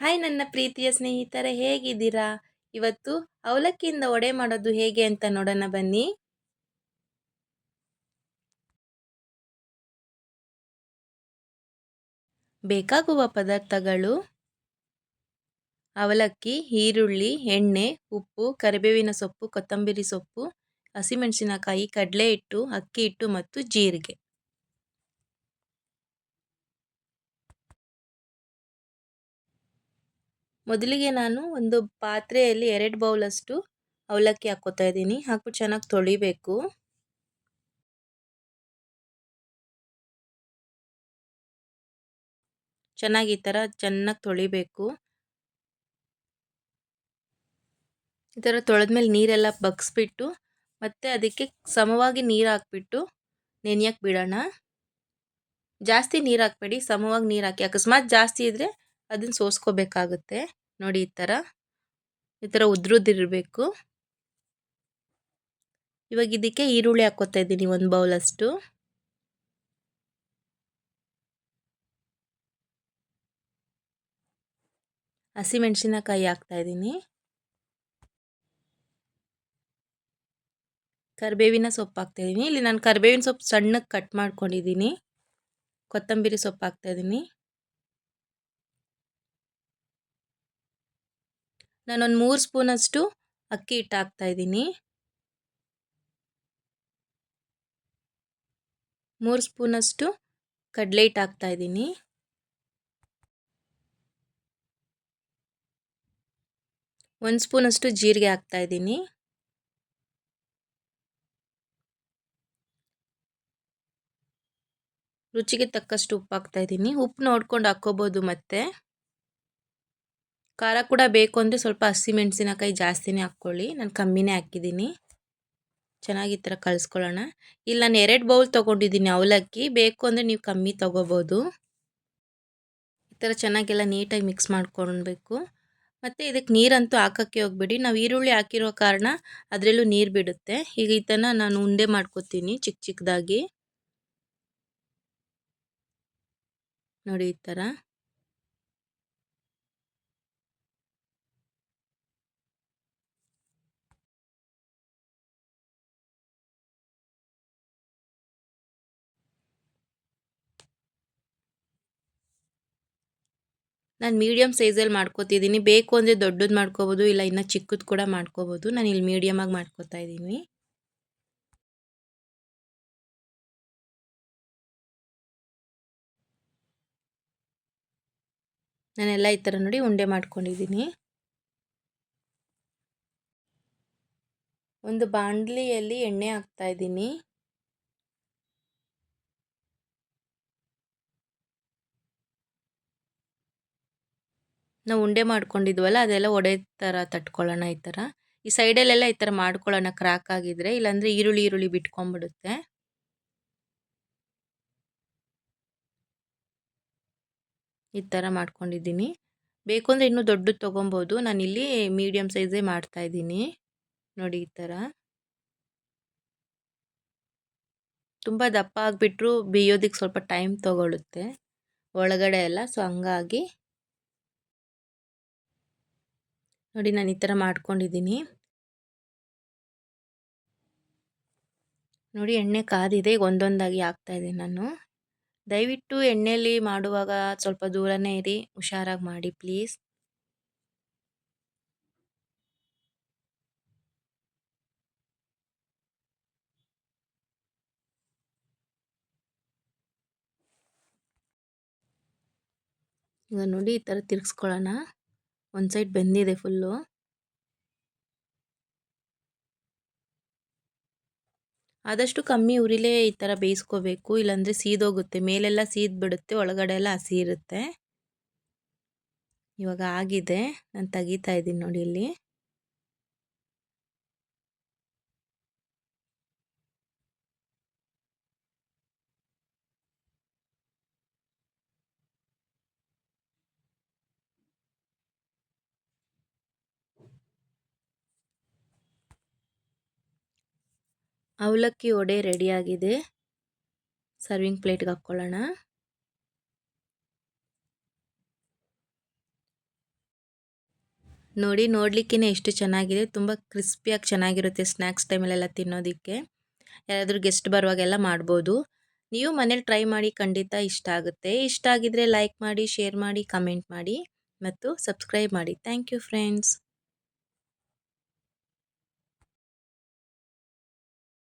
Hi, ನನ್ನ ಪ್ರೀತಿಯ ಸ್ನೇಹಿತರೆ, ಹೇಗಿದ್ದೀರಾ? ಇವತ್ತು ಅವಲಕ್ಕಿಯಿಂದ ಒಡೆ ಮಾಡೋದು ಹೇಗೆ ಅಂತ ನೋಡೋಣ, ಬನ್ನಿ. ಬೇಕಾಗುವ ಪದಾರ್ಥಗಳು ಅವಲಕ್ಕಿ, ಈರುಳ್ಳಿ, ಎಣ್ಣೆ, ಉಪ್ಪು, ಕರಿಬೇವಿನ ಸೊಪ್ಪು, ಕೊತ್ತಂಬರಿ ಸೊಪ್ಪು, ಹಸಿಮೆಣಸಿನಕಾಯಿ, ಕಡಲೆ ಹಿಟ್ಟು, ಅಕ್ಕಿ ಹಿಟ್ಟು ಮತ್ತು ಜೀರಿಗೆ. ಮೊದಲಿಗೆ ನಾನು ಒಂದು ಪಾತ್ರೆಯಲ್ಲಿ ಎರಡು ಬೌಲಷ್ಟು ಅವಲಕ್ಕಿ ಹಾಕ್ಕೋತಾ ಇದ್ದೀನಿ. ಹಾಕ್ಬಿಟ್ಟು ಚೆನ್ನಾಗಿ ತೊಳಿಬೇಕು. ಚೆನ್ನಾಗಿ ಈ ಥರ ಚೆನ್ನಾಗಿ ತೊಳಿಬೇಕು. ಈ ಥರ ತೊಳೆದ್ಮೇಲೆ ನೀರೆಲ್ಲ ಬಗ್ಸ್ಬಿಟ್ಟು ಮತ್ತು ಅದಕ್ಕೆ ಸಮವಾಗಿ ನೀರು ಹಾಕ್ಬಿಟ್ಟು ನೆನೆಯಕ್ಕೆ ಬಿಡೋಣ. ಜಾಸ್ತಿ ನೀರು ಹಾಕ್ಬೇಡಿ, ಸಮವಾಗಿ ನೀರು ಹಾಕಿ. ಅಕಸ್ಮಾತ್ ಜಾಸ್ತಿ ಇದ್ದರೆ ಅದನ್ನು ಸೋಸ್ಕೋಬೇಕಾಗುತ್ತೆ. ನೋಡಿ ಈ ಥರ. ಈ ಥರ ಉದ್ರುದಿರಬೇಕು ಇವಾಗ ಇದಕ್ಕೆ ಈರುಳ್ಳಿ ಹಾಕೋತಾ ಇದ್ದೀನಿ ಒಂದು ಬೌಲಷ್ಟು ಹಸಿಮೆಣಸಿನಕಾಯಿ ಹಾಕ್ತಾ ಇದ್ದೀನಿ. ಕರಿಬೇವಿನ ಸೊಪ್ಪು ಹಾಕ್ತಾಯಿದ್ದೀನಿ ಇಲ್ಲಿ ನಾನು ಕರಿಬೇವಿನ ಸೊಪ್ಪು ಸಣ್ಣಕ್ಕೆ ಕಟ್ ಮಾಡ್ಕೊಂಡಿದ್ದೀನಿ. ಕೊತ್ತಂಬರಿ ಸೊಪ್ಪು ಹಾಕ್ತಾಯಿದ್ದೀನಿ ನಾನೊಂದು ಮೂರು ಸ್ಪೂನಷ್ಟು ಅಕ್ಕಿ ಹಿಟ್ಟು ಹಾಕ್ತಾಯಿದ್ದೀನಿ ಮೂರು ಸ್ಪೂನಷ್ಟು ಕಡಲೆ ಹಿಟ್ಟು ಹಾಕ್ತಾಯಿದ್ದೀನಿ ಒಂದು ಸ್ಪೂನಷ್ಟು ಜೀರಿಗೆ ಹಾಕ್ತಾಯಿದ್ದೀನಿ ರುಚಿಗೆ ತಕ್ಕಷ್ಟು ಉಪ್ಪು ಹಾಕ್ತಾಯಿದ್ದೀನಿ ಉಪ್ಪು ನೋಡ್ಕೊಂಡು ಹಾಕ್ಕೋಬೋದು ಮತ್ತೆ. ಖಾರ ಕೂಡ ಬೇಕು ಅಂದರೆ ಸ್ವಲ್ಪ ಹಸಿಮೆಣಸಿನಕಾಯಿ ಜಾಸ್ತಿನೇ ಹಾಕ್ಕೊಳ್ಳಿ. ನಾನು ಕಮ್ಮಿನೇ ಹಾಕಿದ್ದೀನಿ. ಚೆನ್ನಾಗಿ ಈ ಥರ ಕಲಿಸ್ಕೊಳ್ಳೋಣ ಇಲ್ಲಿ ನಾನು ಎರಡು ಬೌಲ್ ತೊಗೊಂಡಿದ್ದೀನಿ ಅವಲಕ್ಕಿ. ಬೇಕು ಅಂದರೆ ನೀವು ಕಮ್ಮಿ ತೊಗೋಬೋದು. ಈ ಥರ ಚೆನ್ನಾಗೆಲ್ಲ ನೀಟಾಗಿ ಮಿಕ್ಸ್ ಮಾಡ್ಕೊಳ್ಬೇಕು. ಮತ್ತು ಇದಕ್ಕೆ ನೀರಂತೂ ಹಾಕೋಕ್ಕೆ ಹೋಗ್ಬೇಡಿ. ನಾವು ಈರುಳ್ಳಿ ಹಾಕಿರೋ ಕಾರಣ ಅದರಲ್ಲೂ ನೀರು ಬಿಡುತ್ತೆ. ಈಗ ಇದನ್ನು ನಾನು ಉಂಡೆ ಮಾಡ್ಕೊತೀನಿ ಚಿಕ್ಕ ಚಿಕ್ಕದಾಗಿ ನೋಡಿ ಈ ಥರ. ನಾನು ಮೀಡಿಯಮ್ ಸೈಜಲ್ಲಿ ಮಾಡ್ಕೋತಿದ್ದೀನಿ. ಬೇಕು ಅಂದರೆ ದೊಡ್ಡದು ಮಾಡ್ಕೋಬೋದು, ಇಲ್ಲ ಇನ್ನು ಚಿಕ್ಕದು ಕೂಡ ಮಾಡ್ಕೋಬೋದು. ನಾನು ಇಲ್ಲಿ ಮೀಡಿಯಮಾಗಿ ಮಾಡ್ಕೋತಾ ಇದ್ದೀನಿ. ನಾನೆಲ್ಲ ಈ ಥರ ನೋಡಿ ಉಂಡೆ ಮಾಡ್ಕೊಂಡಿದ್ದೀನಿ. ಒಂದು ಬಾಂಡ್ಲಿಯಲ್ಲಿ ಎಣ್ಣೆ ಹಾಕ್ತಾ ಇದ್ದೀನಿ. ನಾವು ಉಂಡೆ ಮಾಡ್ಕೊಂಡಿದ್ವಲ್ಲ, ಅದೆಲ್ಲ ಒಡೆ ಥರ ತಟ್ಕೊಳ್ಳೋಣ ಈ ಥರ ಈ ಸೈಡಲ್ಲೆಲ್ಲ ಈ ಥರ ಮಾಡ್ಕೊಳ್ಳೋಣ ಕ್ರಾಕ್ ಆಗಿದ್ರೆ. ಇಲ್ಲಾಂದರೆ ಈರುಳ್ಳಿ ಈರುಳ್ಳಿ ಬಿಟ್ಕೊಂಡ್ಬಿಡುತ್ತೆ. ಈ ಥರ ಮಾಡ್ಕೊಂಡಿದ್ದೀನಿ. ಬೇಕು ಅಂದರೆ ಇನ್ನೂ ದೊಡ್ಡದು ತೊಗೊಬೋದು. ನಾನಿಲ್ಲಿ ಮೀಡಿಯಮ್ ಸೈಜೇ ಮಾಡ್ತಾಯಿದ್ದೀನಿ ನೋಡಿ ಈ ಥರ ತುಂಬ ದಪ್ಪ ಆಗಿಬಿಟ್ರು ಬೇಯೋದಕ್ಕೆ ಸ್ವಲ್ಪ ಟೈಮ್ ತೊಗೊಳುತ್ತೆ. ಒಳಗಡೆ ಎಲ್ಲ ಸೊ ಹಂಗಾಗಿ ನೋಡಿ ನಾನು ಈ ಥರ ಮಾಡ್ಕೊಂಡಿದ್ದೀನಿ. ನೋಡಿ ಎಣ್ಣೆ ಕಾದಿದೆ, ಈಗ ಒಂದೊಂದಾಗಿ ಹಾಕ್ತಾಯಿದ್ದೀನಿ ನಾನು. ದಯವಿಟ್ಟು ಎಣ್ಣೆಯಲ್ಲಿ ಮಾಡುವಾಗ ಸ್ವಲ್ಪ ದೂರನೇ ಇರಿ, ಹುಷಾರಾಗಿ ಮಾಡಿ ಪ್ಲೀಸ್. ಈಗ ನೋಡಿ ಈ ಥರ ತಿರ್ಗಿಸ್ಕೊಳ್ಳೋಣ. ಒಂದು ಸೈಡ್ ಬೆಂದಿದೆ ಫುಲ್ಲು ಆದಷ್ಟು ಕಮ್ಮಿ ಉರಿಲೇ ಈ ಥರ ಬೇಯಿಸ್ಕೋಬೇಕು, ಇಲ್ಲಾಂದರೆ ಸೀದೋಗುತ್ತೆ. ಮೇಲೆಲ್ಲ ಸೀದ್ ಬಿಡುತ್ತೆ ಒಳಗಡೆ ಎಲ್ಲ ಹಸಿ ಇರುತ್ತೆ. ಇವಾಗ ಆಗಿದೆ. ನಾನು ತೆಗಿತಾ ಇದ್ದೀನಿ ನೋಡಿ ಇಲ್ಲಿ. ಅವಲಕ್ಕಿ ವಡೆ ರೆಡಿಯಾಗಿದೆ. ಸರ್ವಿಂಗ್ ಪ್ಲೇಟ್ಗೆ ಹಾಕ್ಕೊಳ್ಳೋಣ. ನೋಡಿ ನೋಡ್ಲಿಕ್ಕೇ ಎಷ್ಟು ಚೆನ್ನಾಗಿದೆ. ತುಂಬ ಕ್ರಿಸ್ಪಿಯಾಗಿ ಚೆನ್ನಾಗಿರುತ್ತೆ ಸ್ನ್ಯಾಕ್ಸ್ ಟೈಮಲ್ಲೆಲ್ಲ ತಿನ್ನೋದಕ್ಕೆ. ಯಾರಾದರೂ ಗೆಸ್ಟ್ ಬರುವಾಗೆಲ್ಲ ಮಾಡ್ಬೋದು. ನೀವು ಮನೇಲಿ ಟ್ರೈ ಮಾಡಿ ಖಂಡಿತ ಇಷ್ಟ ಆಗುತ್ತೆ. ಇಷ್ಟ ಆಗಿದ್ರೆ ಲೈಕ್ ಮಾಡಿ, ಶೇರ್ ಮಾಡಿ, ಕಮೆಂಟ್ ಮಾಡಿ ಮತ್ತು ಸಬ್ಸ್ಕ್ರೈಬ್ ಮಾಡಿ. Thank you friends.